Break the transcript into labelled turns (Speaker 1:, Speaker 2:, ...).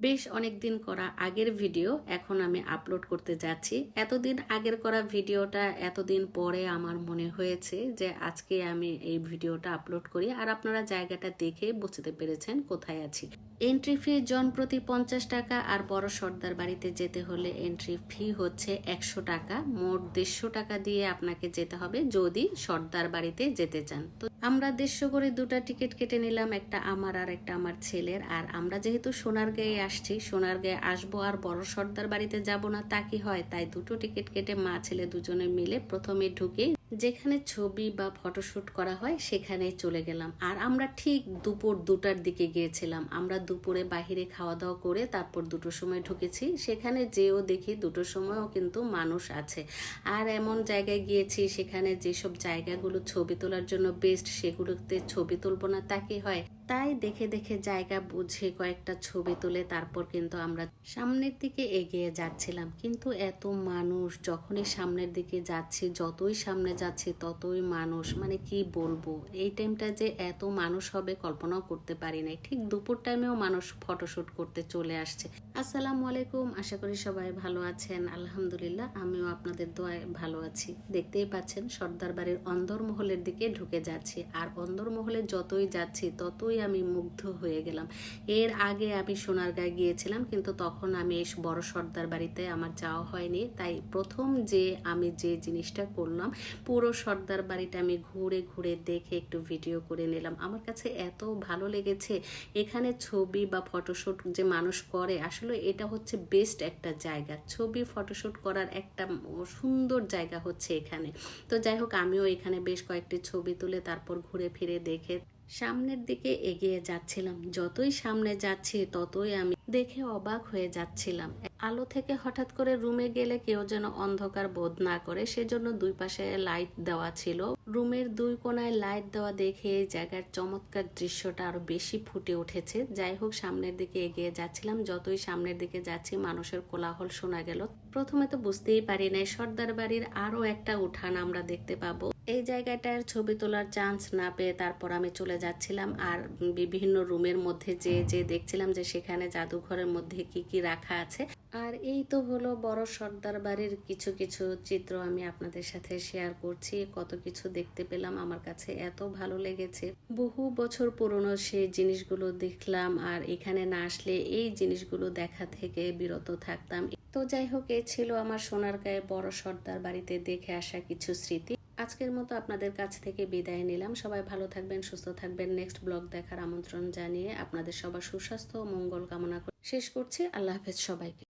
Speaker 1: বেশ অনেক দিন করা আগের ভিডিও এখন আমি আপলোড করতে যাচ্ছি। এতদিন আগের করা ভিডিওটা এতদিন পরে আমার মনে হয়েছে যে আজকে আমি এই ভিডিওটা আপলোড করি। আর আপনারা জায়গাটা দেখে বুঝতে পেরেছেন কোথায় আছি। এন্ট্রি ফি জন প্রতি পঞ্চাশ টাকা আর বড় সর্দার বাড়িতে যেতে হলে এন্ট্রি ফি হচ্ছে একশো টাকা। মোট দেড়শো টাকা দিয়ে আপনাকে যেতে হবে যদি সর্দার বাড়িতে যেতে চান। তো আমরা দেড়শো করে দুটা টিকিট কেটে নিলাম, একটা আমার আর একটা আমার ছেলের। আর আমরা যেহেতু সোনারগাঁয়ে আসছি, সোনারগাঁয়ে আসব আর বড় সর্দার বাড়িতে যাব না, তা কি হয়? তাই দুটো টিকিট কেটে মা ছেলে দুজনে মিলে প্রথমে ঢুকে যেখানে ছবি বা ফটোশ্যুট করা হয়, সেখানে চলে গেলাম। আর আমরা ঠিক দুপুর দুটার দিকে গিয়েছিলাম। আমরা দুপুরে বাহিরে খাওয়া দাওয়া করে তারপর দুটোর সময় ঢুকেছি। সেখানে যেও দেখি দুটোর সময়ও কিন্তু মানুষ আছে। আর এমন জায়গায় গিয়েছি, সেখানে যেসব জায়গাগুলো ছবি তোলার জন্য বেস্ট সেগুলোতে ছবি তুলব না তাকে হয়? তাই দেখে দেখে জায়গা বুঝে কয়েকটা ছবি তুলে তারপর কিন্তু আমরা সামনের দিকে এগিয়ে যাচ্ছিলাম। কিন্তু এত মানুষ যখনই সামনের দিকে যাচ্ছি, যতই সামনে যাচ্ছি, ততই মানুষ মানে কি বলব? এই টাইমটা যে এত মানুষ হবে কল্পনাও করতে পারি নাই। ঠিক দুপুর টাইমেও মানুষ ফটোশ্যুট করতে চলে আসছে। আসসালামু আলাইকুম, আশা করি সবাই ভালো আছেন। আলহামদুলিল্লাহ, আমিও আপনাদের দোয়ায় ভালো আছি। দেখতেই পাচ্ছেন, সর্দার বাড়ির অন্দরমহলের দিকে ঢুকে যাচ্ছি। আর অন্দরমহলে যতই যাচ্ছি, ততই আমি মুগ্ধ হয়ে গেলাম। এর আগে আমি সোনারগাঁয়ে গিয়েছিলাম, কিন্তু তখন আমি এই বড় সর্দার বাড়িতে আমার যাওয়া হয়নি। তাই প্রথম যে আমি যে জিনিসটা করলাম, পুরো সর্দার বাড়িটা আমি ঘুরে ঘুরে দেখে একটু ভিডিও করে নিলাম। আমার কাছে এত ভালো লেগেছে, এখানে ছবি বা ফটোশ্যুট যে মানুষ করে, আসলে এটা হচ্ছে বেস্ট একটা জায়গা। ছবি ফটোশ্যুট করার একটা সুন্দর জায়গা হচ্ছে এখানে। তো যাই হোক, আমিও এখানে বেশ কয়েকটি ছবি তুলে তারপর ঘুরে ফিরে দেখে সামনের দিকে এগিয়ে যাচ্ছিলাম। যতই সামনে যাচ্ছি, ততই আমি দেখে অবাক হয়ে যাচ্ছিলাম। আলো থেকে হঠাৎ করে রুমে গেলে কেউ যেন অন্ধকার বোধ না করে, সেজন্য দুই পাশে লাইট দেওয়া ছিল। রুমের দুই কোনায় লাইট দেওয়া দেখে এই জায়গার চমৎকার দৃশ্যটা আরও বেশি ফুটে উঠেছে। যাই হোক, সামনের দিকে এগিয়ে যাচ্ছিলাম। যতই সামনের দিকে যাচ্ছি, মানুষের কোলাহল শোনা গেল। প্রথমে তো বুঝতেই পারি নাই, সর্দার বাড়ির আরও একটা উঠান আমরা দেখতে পাবো। এই জায়গাটার ছবি তোলার চান্স না পেয়ে তারপর আমি চলে যাচ্ছিলাম আর বিভিন্ন রুমের মধ্যে যে যে দেখছিলাম যে সেখানে জাদুঘরের মধ্যে কি কি রাখা আছে। আর এই তো হলো বড় সর্দার বাড়ির কিছু কিছু চিত্র আমি আপনাদের সাথে শেয়ার করছি। কত কিছু দেখতে পেলাম, আমার কাছে এত ভালো লেগেছে। বহু বছর পুরনো সেই জিনিসগুলো দেখলাম আর এখানে না আসলে এই জিনিসগুলো দেখা থেকে বিরত থাকতাম। তো যাই হোক এই ছিল আমার সোনার গায়ে বড় সর্দার বাড়িতে দেখে আসা কিছু স্মৃতি। আজকের মতো আপনাদের কাছ থেকে বিদায় নিলাম। সবাই ভালো থাকবেন, সুস্থ থাকবেন। নেক্সট ব্লগ দেখার আমন্ত্রণ জানিয়ে আপনাদের সবার সুস্বাস্থ্য ও মঙ্গল কামনা করে শেষ করছি। আল্লাহ হাফেজ সবাইকে।